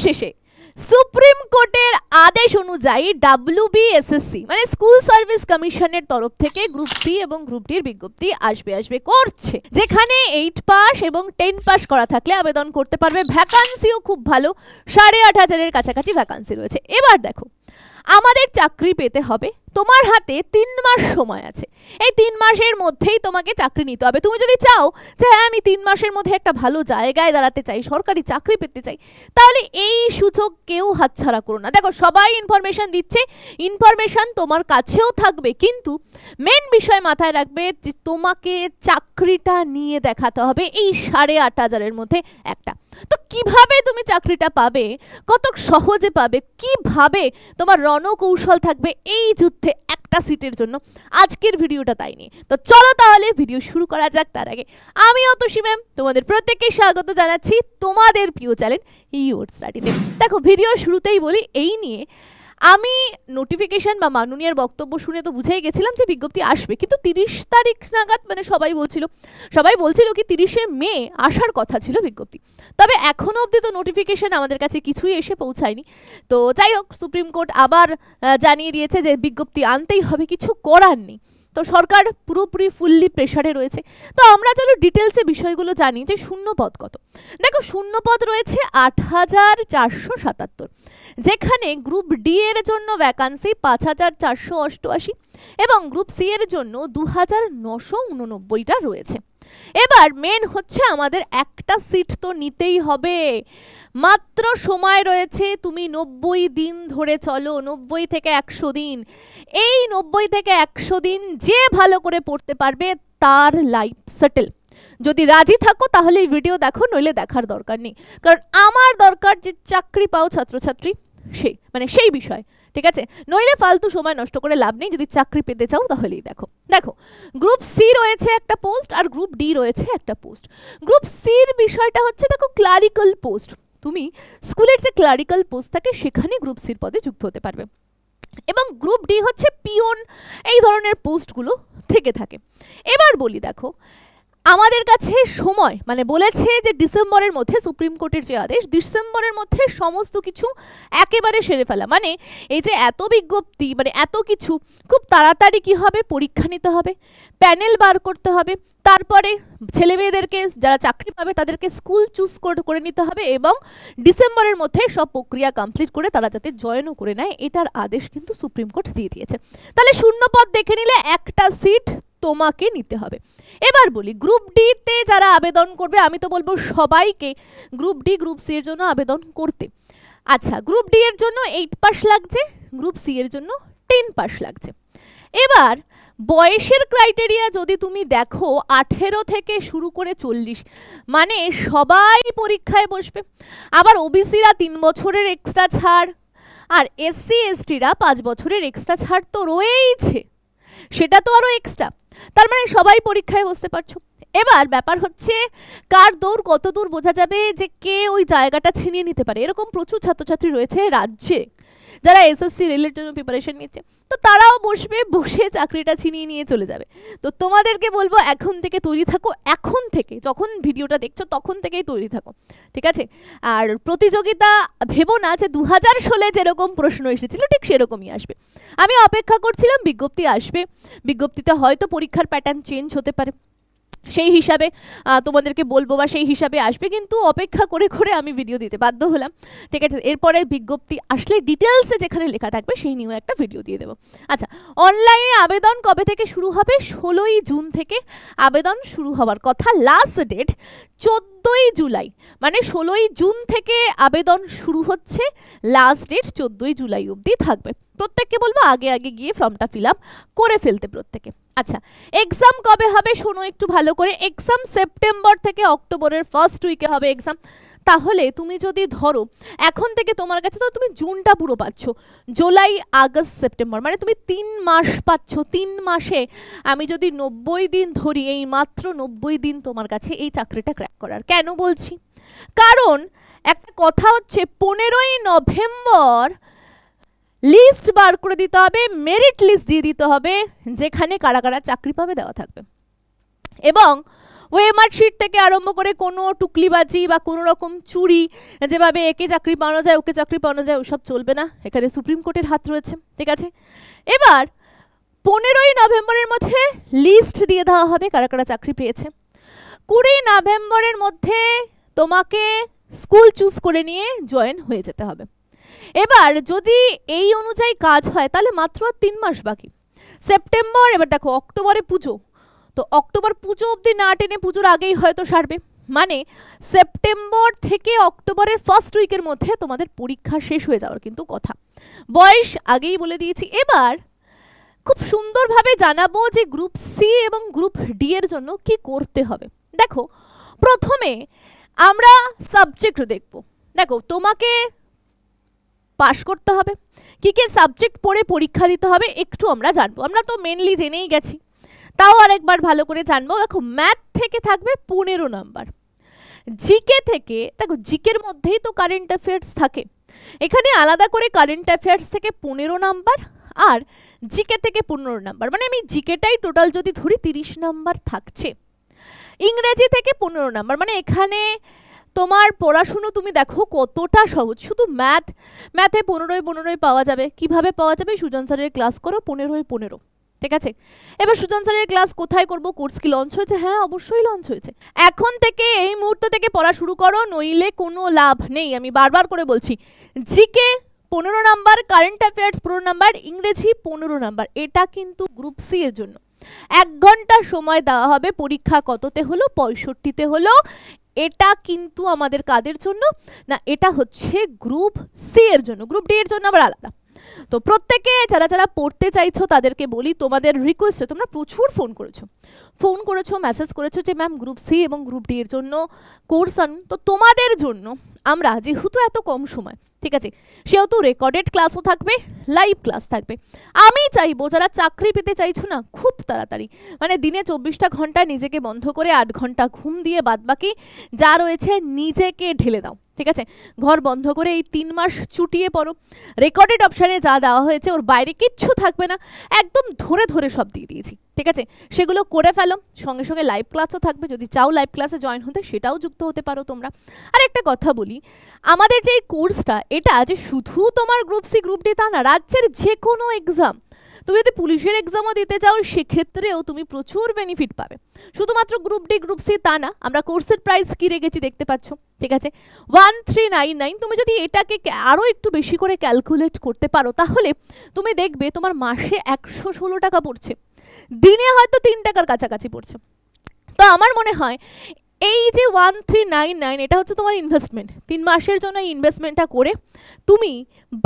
অবশেষে সুপ্রিম কোর্টের আদেশ অনুযায়ী ডাব্লিউবিএসএসসি মানে স্কুল সার্ভিস কমিশনের তরফ থেকে গ্রুপ সি এবং গ্রুপ ডির বিজ্ঞপ্তি আসবে আসবে করছে, যেখানে এইট পাস এবং টেন পাস করা থাকলে আবেদন করতে পারবে। ভ্যাকান্সিও খুব ভালো, সাড়ে আট হাজারের কাছাকাছি ভ্যাকান্সি রয়েছে। এবার দেখো, আমাদের চাকরি পেতে হবে তোমার হাতে তিন মাস সময় আছে। এই তিন মাসের মধ্যেই তোমাকে চাকরি নিতে হবে। তুমি যদি চাও যে হ্যাঁ আমি তিন মাসের মধ্যে একটা ভালো জায়গায় দাঁড়াতে চাই, সরকারি চাকরি পেতে চাই, তাহলে এই সুযোগ কেউ হাতছাড়া করো না। দেখো, সবাই ইনফরমেশন দিচ্ছে ইনফরমেশন তোমার কাছেও থাকবে, কিন্তু মেন বিষয় মাথায় রাখবে যে তোমাকে চাকরিটা নিয়ে দেখাতে হবে এই সাড়ে আট হাজারের মধ্যে একটা। তো কীভাবে তুমি চাকরিটা পাবে? কত সহজে পাবে? কীভাবে তোমার রণকৌশল থাকবে এই যুদ্ধে একটা সিটের জন্য? আজকের ভিডিওটা তাই নিয়ে। তো চলো তাহলে ভিডিও শুরু করা যাক তার আগে। আমি অতসী ম্যাম, তোমাদের প্রত্যেককে স্বাগত জানাচ্ছি তোমাদের প্রিয় চ্যানেল ইউর স্টাডিতে দেখো, ভিডিও শুরুতেই বলি, এই নিয়ে আমি নোটিফিকেশন বা মাননীয়ার বক্তব্য শুনে তো বুঝেই গেছিলাম যে বিজ্ঞপ্তি আসবে। কিন্তু তিরিশ তারিখ নাগাদ মানে সবাই বলছিল সবাই বলছিল কি তিরিশে মে আসার কথা ছিল বিজ্ঞপ্তি। তবে এখনও অবধি তো নোটিফিকেশন আমাদের কাছে কিছুই এসে পৌঁছায়নি। তো যাই হোক সুপ্রিম কোর্ট আবার জানিয়ে দিয়েছে যে বিজ্ঞপ্তি আনতেই হবে, কিছু করার নেই। তো সরকার পুরোপুরি ফুললি প্রেশারে রয়েছে। তো আমরা চলো ডিটেলসে বিষয়গুলো জানি যে শূন্য পদ কত। দেখো শূন্য পদ রয়েছে আট হাজার চারশো সাতাত্তর, যেখানে গ্রুপ ডি এর জন্য ভ্যাকান্সি পাঁচ হাজার চারশো অষ্টআশি এবং গ্রুপ সি এর জন্য দু হাজার নশো উননব্বইটা রয়েছে। এবার মেন হচ্ছে আমাদের একটা সিট তো নিতেই হবে। মাত্র সময় রয়েছে, তুমি নব্বই দিন ধরে চলো, নব্বই থেকে একশো দিন। এই নব্বই থেকে একশো দিন যে ভালো করে পড়তে পারবে তার লাইফ সেটেল যদি রাজি থাকো তাহলে এই ভিডিও দেখো, নইলে দেখার দরকার নেই। কারণ আমার দরকার যে চাকরি পাও ছাত্রছাত্রী, সেই মানে সেই বিষয়, ঠিক আছে? নইলে ফালতু সময় নষ্ট করে লাভ নেই, যদি চাকরি পেতে চাও তাহলেই দেখো। দেখো গ্রুপ সি রয়েছে একটা পোস্ট আর গ্রুপ ডি রয়েছে একটা পোস্ট গ্রুপ সির বিষয়টা হচ্ছে দেখো ক্লারিক্যাল পোস্ট তুমি স্কুলের যে ক্লারিক্যাল পোস্ট থাকে, সেখানে গ্রুপ সির পদে যুক্ত হতে পারবে। এবং গ্রুপ ডি হচ্ছে পিওন এই ধরনের পোস্টগুলো থেকে থাকে। এবার বলি দেখো আমাদের কাছে সময় মানে বলেছে যে ডিসেম্বরের মধ্যে সুপ্রিম কোর্টের যে আদেশ, ডিসেম্বরের মধ্যে সমস্ত কিছু একেবারে সেরে ফেলা। মানে এই যে এত বিজ্ঞপ্তি মানে এত কিছু, খুব তাড়াতাড়ি কি হবে? পরীক্ষা নিতে হবে, প্যানেল বার করতে হবে, তারপরে ছেলে মেয়েদেরকে যারা চাকরি পাবে, তাদেরকে স্কুল চুজ করে নিতে হবে এবং ডিসেম্বরের মধ্যে সব প্রক্রিয়া কমপ্লিট করে তারা যাতে জয়েনও করে নেয়, এটার আদেশ কিন্তু সুপ্রিম কোর্ট দিয়ে দিয়েছে। তাহলে শূন্য পদ দেখে নিলে একটা সিট তোমাকে নিতে হবে। এবার বলি গ্রুপ ডিতে যারা আবেদন করবে, আমি তো বলব সবাইকে গ্রুপ ডি গ্রুপ সি এর জন্য আবেদন করতে। আচ্ছা গ্রুপ ডি এর জন্য এইট পাস লাগছে গ্রুপ সি এর জন্য টেন পাস লাগছে। এবার বয়সের ক্রাইটেরিয়া যদি তুমি দেখো, আঠেরো থেকে শুরু করে চল্লিশ মানে সবাই পরীক্ষায় বসবে। আবার ওবিসিরা তিন বছরের এক্সট্রা ছাড়, আর এসসি এসটিরা পাঁচ বছরের এক্সট্রা ছাড় তো রয়েইছে। সেটা তো আরও এক্সট্রা তার মানে সবাই পরীক্ষায় বসতে পারছ। এবার ব্যাপার হচ্ছে, কার দৌড় কত দূর বোঝা যাবে যে কে ওই জায়গাটা ছিনিয়ে নিতে পারে? এরকম প্রচুর ছাত্রছাত্রী রয়েছে রাজ্যে, যারা এসএসসি রেলের জন্য প্রিপারেশন নিচ্ছে। তো তারাও বসবে, বসে চাকরিটা ছিনিয়ে নিয়ে চলে যাবে। তো তোমাদেরকে বলব, এখন থেকে তৈরি থাকো, এখন থেকে। যখন ভিডিওটা দেখছ, তখন থেকেই তৈরি থাকো। ঠিক আছে? আর প্রতিযোগিতা ভেবো না যে দু হাজার ষোলে যেরকম প্রশ্ন এসেছিল, ঠিক সেরকমই আসবে। আমি অপেক্ষা করছিলাম বিজ্ঞপ্তি আসবে। বিজ্ঞপ্তিতে হয়তো পরীক্ষার প্যাটার্ন চেঞ্জ হতে পারে। সেই হিসাবে তোমাদেরকে বলব বা সেই হিসাবে আসবে, কিন্তু অপেক্ষা করে করে আমি ভিডিও দিতে বাধ্য হলাম। ঠিক আছে, এরপরে বিজ্ঞপ্তি আসলে ডিটেলসে যেখানে লেখা থাকবে, সেই নিয়েও একটা ভিডিও দিয়ে দেবো। আচ্ছা অনলাইনে আবেদন কবে থেকে শুরু হবে? ষোলোই জুন থেকে আবেদন শুরু হওয়ার কথা। লাস্ট ডেট চোদ্দোই জুলাই। মানে ষোলোই জুন থেকে আবেদন শুরু হচ্ছে। লাস্ট ডেট চোদ্দোই জুলাই অবধি থাকবে। প্রত্যেককে বলব আগে আগে গিয়ে ফর্মটা ফিল আপ করে ফেলতে প্রত্যেকে। আচ্ছা এক্সাম কবে হবে শোনো একটু ভালো করে। এক্সাম সেপ্টেম্বর থেকে অক্টোবরের ফার্স্ট উইকে হবে এক্সাম তাহলে তুমি যদি ধরো, এখন থেকে তোমার কাছে তো তুমি জুনটা পুরো পাচ্ছ, জুলাই, আগস্ট, সেপ্টেম্বর মানে তুমি তিন মাস পাচ্ছ, তিন মাসে আমি যদি নব্বই দিন ধরি, এই মাত্র নব্বই দিন তোমার কাছে এই চাকরিটা ক্র্যাক করার। কেন বলছি? কারণ একটা কথা হচ্ছে, পনেরোই নভেম্বর লিস্ট বার করে দিতে হবে, মেরিট লিস্ট দিয়ে দিতে হবে, যেখানে কারা কারা চাকরি পাবে দেওয়া থাকবে। এবং ওয়েমার শিট থেকে আরম্ভ করে কোনো টুকলিবাজি বা কোনো রকম চুরি, যেভাবে একে চাকরি পাওয়া যায়, ওকে চাকরি পাওয়া যায়, ওসব চলবে না। এখানে সুপ্রিম কোর্টের হাত রয়েছে, ঠিক আছে? এবার পনেরোই নভেম্বরের মধ্যে লিস্ট দিয়ে দেওয়া হবে কারা কারা চাকরি পেয়েছে। কুড়ি নভেম্বরের মধ্যে তোমাকে স্কুল চুজ করে নিয়ে জয়েন হয়ে যেতে হবে। এবার যদি এই অনুযায়ী কাজ হয়, তাহলে মাত্র তিন মাস বাকি। সেপ্টেম্বর, এবার দেখো, অক্টোবরে পুজো। তো অক্টোবর পুজো অবধি না টেনে পুজোর আগেই হয়তো সারবে। মানে সেপ্টেম্বর থেকে অক্টোবরের ফার্স্ট উইকের মধ্যে তোমাদের পরীক্ষা শেষ হয়ে যাওয়ার কিন্তু কথা। বয়স আগেই বলে দিয়েছি। এবার খুব সুন্দরভাবে জানাব যে গ্রুপ সি এবং গ্রুপ ডি এর জন্য কি করতে হবে। দেখো, প্রথমে আমরা সাবজেক্ট দেখব। দেখো, তোমাকে পাশ করতে হবে। কী কী সাবজেক্ট পড়ে পরীক্ষা দিতে হবে একটু আমরা জানব। আমরা তো মেনলি জেনেই গেছি। তাও আরেকবার ভালো করে জানব। দেখো ম্যাথ থেকে থাকবে পনেরো নাম্বার জিকে থেকে, দেখো জিকের মধ্যেই তো কারেন্ট অ্যাফেয়ার্স থাকে। এখানে আলাদা করে কারেন্ট অ্যাফেয়ার্স থেকে পনেরো নাম্বার আর জিকে থেকে পনেরো নাম্বার মানে আমি জিকেটাই টোটাল যদি ধরি, তিরিশ নাম্বার থাকছে। ইংরেজি থেকে পনেরো নাম্বার মানে এখানে তোমার পড়াশুনো তুমি দেখো কতটা সহজ। শুধু ম্যাথ ম্যাথে পনেরোই পনেরোই পাওয়া যাবে। কীভাবে পাওয়া যাবে? সুজন স্যারের ক্লাস করো পনেরোই পনেরো। ঠিক আছে? এবার সুজন স্যারের ক্লাস কোথায় করব? কোর্স কি লঞ্চ হয়েছে? হ্যাঁ অবশ্যই লঞ্চ হয়েছে। এখন থেকে, এই মুহূর্ত থেকে পড়া শুরু করো, নইলে কোনো লাভ নেই। আমি বারবার করে বলছি জিকে পনেরো নাম্বার কারেন্ট অ্যাফেয়ার্স পনেরো নাম্বার, ইংরেজি পনেরো নাম্বার। এটা কিন্তু গ্রুপ সি এর জন্য। এক ঘণ্টা সময় দেওয়া হবে, পরীক্ষা কততে হলো? পঁয়ষট্টিতে হলো। এটা কিন্তু আমাদের কাদের জন্য? না, এটা হচ্ছে গ্রুপ সি এর জন্য। গ্রুপ ডি এর জন্য আবার আলাদা। তো প্রত্যেকে যারা যারা পড়তে চাইছো তাদেরকে বলি, তোমাদের রিকোয়েস্টে তোমরা প্রচুর ফোন করেছ। ফোন করেছ মেসেজ করেছ যে ম্যাম গ্রুপ সি এবং গ্রুপ ডি এর জন্য কোর্স আনুন তো তোমাদের জন্য আমরা, যেহেতু এত কম সময়, ঠিক আছে, সেহেতু রেকর্ডেড ক্লাসও থাকবে লাইভ ক্লাস থাকবে। আমি চাইব, যারা চাকরি পেতে চাইছো না, খুব তাড়াতাড়ি মানে দিনে চব্বিশটা ঘণ্টা নিজেকে বন্ধ করে আট ঘণ্টা ঘুম দিয়ে বাদবাকি যা রয়েছে নিজেকে ঢেলে দাও। ঠিক আছে? ঘর বন্ধ করে এই তিন মাস চুটিয়ে পড়ো। রেকর্ডেড অপশানে যা দেওয়া হয়েছে ওর বাইরে কিচ্ছু থাকবে না। একদম ধরে ধরে সব দিয়ে দিয়েছি, ঠিক আছে? সেগুলো করে ফেলো। সঙ্গে সঙ্গে লাইভ ক্লাসও থাকবে। যদি চাও লাইভ ক্লাসে জয়েন হতে, সেটাও যুক্ত হতে পারো তোমরা। আর একটা কথা বলি, আমাদের যে কোর্সটা এটা যে শুধু তোমার গ্রুপ সি গ্রুপ ডি তা না, রাজ্যের যে কোনো এক্সাম তুমি যদি পুলিশের এক্সামও দিতে চাও সেক্ষেত্রেও তুমি প্রচুর বেনিফিট পাবে। শুধুমাত্র গ্রুপ ডি গ্রুপ সি তা না, আমরা কোর্সের প্রাইস কি রেখেছি দেখতে পাচ্ছ? ঠিক আছে? ওয়ান থ্রি নাইন নাইন তুমি যদি এটাকে আরও একটু বেশি করে ক্যালকুলেট করতে পারো, তাহলে তুমি দেখবে তোমার মাসে একশো ষোলো টাকা পড়ছে। দিনে হয়তো তিন টাকার কাছাকাছি পড়ছে। তো আমার মনে হয় এই যে ওয়ান থ্রি নাইন নাইন এটা হচ্ছে তোমার ইনভেস্টমেন্ট তিন মাসের জন্য এই ইনভেস্টমেন্টটা করে তুমি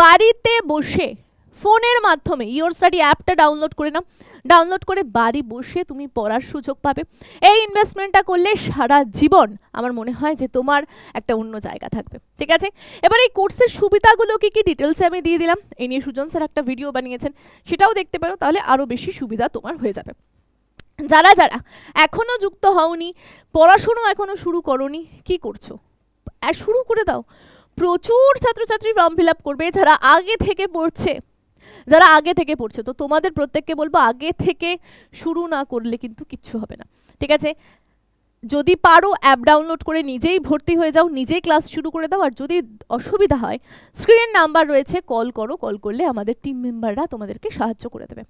বাড়িতে বসে ফোনের মাধ্যমে ইওর স্টাডি অ্যাপটা ডাউনলোড করে নাও। ডাউনলোড করে বাড়ি বসে তুমি পড়ার সুযোগ পাবে। এই ইনভেস্টমেন্টটা করলে সারা জীবন আমার মনে হয় যে তোমার একটা অন্য জায়গা থাকবে। ঠিক আছে? এবার এই কোর্সের সুবিধাগুলো কি কি ডিটেলসে আমি দিয়ে দিলাম। এই নিয়ে সুজন স্যার একটা ভিডিও বানিয়েছেন। সেটাও দেখতে পারো, তাহলে আরও বেশি সুবিধা তোমার হয়ে যাবে। যারা যারা এখনও যুক্ত হওনি, পড়াশুনো এখনও শুরু করনি, কি করছ? শুরু করে দাও। প্রচুর ছাত্রছাত্রী ফর্ম ফিল আপ করবে, যারা আগে থেকে পড়ছে। যারা আগে থেকে পড়ছে, তো তোমাদের প্রত্যেককে বলব আগে থেকে শুরু না করলে কিন্তু কিচ্ছু হবে না। ঠিক আছে? যদি পারো অ্যাপ ডাউনলোড করে নিজেই ভর্তি হয়ে যাও, নিজেই ক্লাস শুরু করে দাও, আর যদি অসুবিধা হয় স্ক্রিনের নাম্বার রয়েছে কল করো কল করলে আমাদের টিম মেম্বাররা তোমাদেরকে সাহায্য করে দেবে।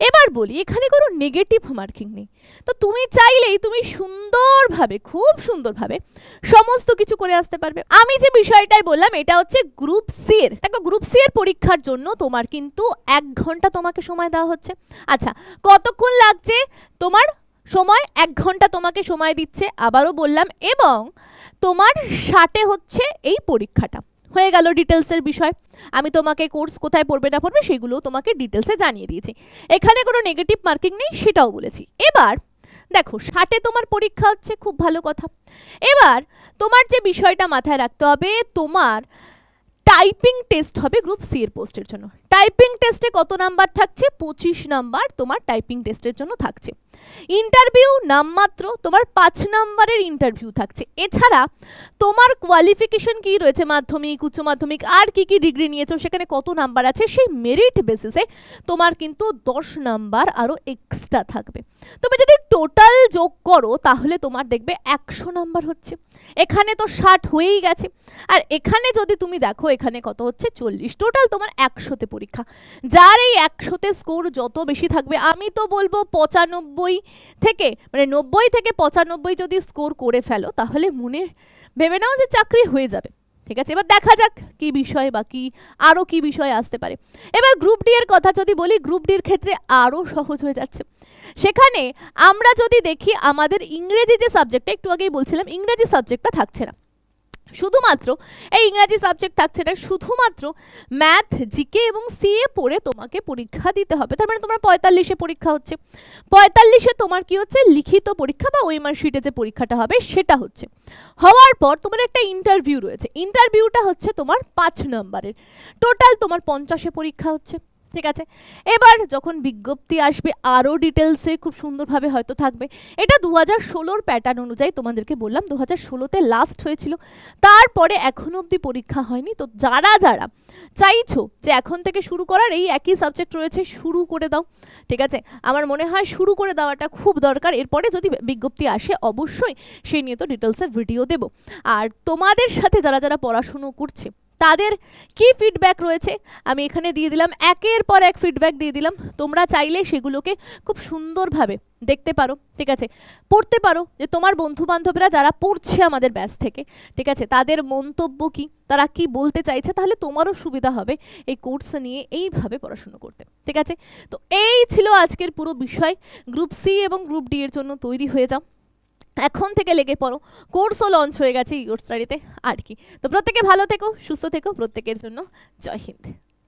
এবার বলি, এখানে কোনো নেগেটিভ মার্কিং নেই। তো তুমি চাইলেই তুমি সুন্দরভাবে, খুব সুন্দরভাবে সমস্ত কিছু করে আসতে পারবে। আমি যে বিষয়টাই বললাম, এটা হচ্ছে গ্রুপ সি এর। দেখো গ্রুপ সি এর পরীক্ষার জন্য তোমার কিন্তু এক ঘণ্টা তোমাকে সময় দেওয়া হচ্ছে। আচ্ছা কতক্ষণ লাগছে তোমার সময়? এক ঘণ্টা তোমাকে সময় দিচ্ছে, আবারও বললাম। এবং তোমার ষাটে হচ্ছে এই পরীক্ষাটা। হয়ে গেল ডিটেলসের বিষয়। আমি তোমাকে কোর্স কোথায় পড়বে না পড়বে সেগুলো তোমাকে ডিটেলসে জানিয়ে দিয়েছি। এখানে কোনো নেগেটিভ মার্কিং নেই, সেটাও বলেছি। এবার, দেখো, ষাটে তোমার পরীক্ষা হচ্ছে, খুব ভালো কথা। এবার, তোমার যে বিষয়টা মাথায় রাখতে হবে, তোমার টাইপিং টেস্ট হবে গ্রুপ সি এর পোস্টের জন্য। টাইপিং টেস্টে কত নাম্বার থাকছে? পঁচিশ নাম্বার তোমার টাইপিং টেস্টের জন্য থাকছে। ইন্টারভিউ নামমাত্র তোমার পাঁচ নাম্বারের ইন্টারভিউ থাকছে। এছাড়া তোমার কোয়ালিফিকেশন কি রয়েছে? মাধ্যমিক, উচ্চ মাধ্যমিক, আর কি কি ডিগ্রি নিয়েছো? সেখানে কত নাম্বার আছে? সেই মেরিট বেসিসে তোমার কিন্তু দশ নাম্বার আরও এক্সট্রা থাকবে। তুমি যদি টোটাল যোগ করো, তাহলে তোমার দেখবে একশো নাম্বার হচ্ছে। এখানে তো ষাট হয়েই গেছে। আর এখানে যদি তুমি দেখো, এখানে কত হচ্ছে? চল্লিশ। টোটাল তোমার একশোতে পরীক্ষা। যার এই একশোতে স্কোর যত বেশি থাকবে, আমি তো বলব পঁচানব্বই থেকে মানে নব্বই থেকে পঁচানব্বই যদি স্কোর করে ফেলো, তাহলে মনে ভেবে নাও যে চাকরি হয়ে যাবে। ঠিক আছে? এবার দেখা যাক কি বিষয় বা কি আরও কি বিষয় আসতে পারে। এবার গ্রুপ ডি এর কথা যদি বলি গ্রুপ ডির ক্ষেত্রে আরও সহজ হয়ে যাচ্ছে। সেখানে আমরা যদি দেখি, আমাদের ইংরেজি যে সাবজেক্টটা একটু আগেই বলছিলাম, ইংরেজি সাবজেক্টটা থাকছে না। শুধুমাত্র এই ইংরাজি সাবজেক্ট থাকছে না শুধুমাত্র ম্যাথ জিকে এবং সিএ পড়ে তোমাকে পরীক্ষা দিতে হবে। তার মানে তোমার পঁয়তাল্লিশে পরীক্ষা হচ্ছে। পঁয়তাল্লিশে তোমার কি হচ্ছে? লিখিত পরীক্ষা বা ওই মার্কশিটে যে পরীক্ষাটা হবে, সেটা হচ্ছে। হওয়ার পর তোমার একটা ইন্টারভিউ রয়েছে। ইন্টারভিউটা হচ্ছে তোমার পাঁচ নম্বরের। টোটাল তোমার পঞ্চাশে পরীক্ষা হচ্ছে। ঠিক আছে। এবার যখন বিজ্ঞপ্তি আসবে, আরও ডিটেলসে খুব সুন্দরভাবে হয়তো থাকবে। এটা দু হাজার ষোলোর প্যাটার্ন অনুযায়ী তোমাদেরকে বললাম দু হাজার ষোলোতে লাস্ট হয়েছিল। তারপরে এখনও অবধি পরীক্ষা হয়নি। তো যারা যারা চাইছো যে এখন থেকে শুরু করার, এই একই সাবজেক্ট রয়েছে, শুরু করে দাও। ঠিক আছে? আমার মনে হয় শুরু করে দেওয়াটা খুব দরকার। এরপরে যদি বিজ্ঞপ্তি আসে, অবশ্যই সেই নিয়ে তো ডিটেলসে ভিডিও দেব। আর তোমাদের সাথে যারা যারা পড়াশুনো করছে তাদের কি ফিডব্যাক রয়েছে? আমি এখানে দিয়ে দিলাম, একের পর এক ফিডব্যাক দিয়ে দিলাম। তোমরা চাইলে সেগুলোকে খুব সুন্দরভাবে দেখতে পারো, ঠিক আছে? পড়তে পারো যে তোমার বন্ধু বান্ধবরা যারা পড়ছে আমাদের ব্যাস থেকে, ঠিক আছে? তাদের মন্তব্য কি? তারা কি বলতে চাইছে? তাহলে তোমারও সুবিধা হবে এই কোর্স নিয়ে এইভাবে পড়াশুনো করতে, ঠিক আছে? তো এই ছিল আজকের পুরো বিষয়। গ্রুপ সি এবং গ্রুপ ডি এর জন্য তৈরি হয়ে যাও। এখন থেকে লেগে পড়ো। কোর্সও লঞ্চ হয়ে গেছে ইউর স্টাডিতে আর কি। তো প্রত্যেকে ভালো থেকো, সুস্থ থেকো প্রত্যেকের জন্য। জয় হিন্দ।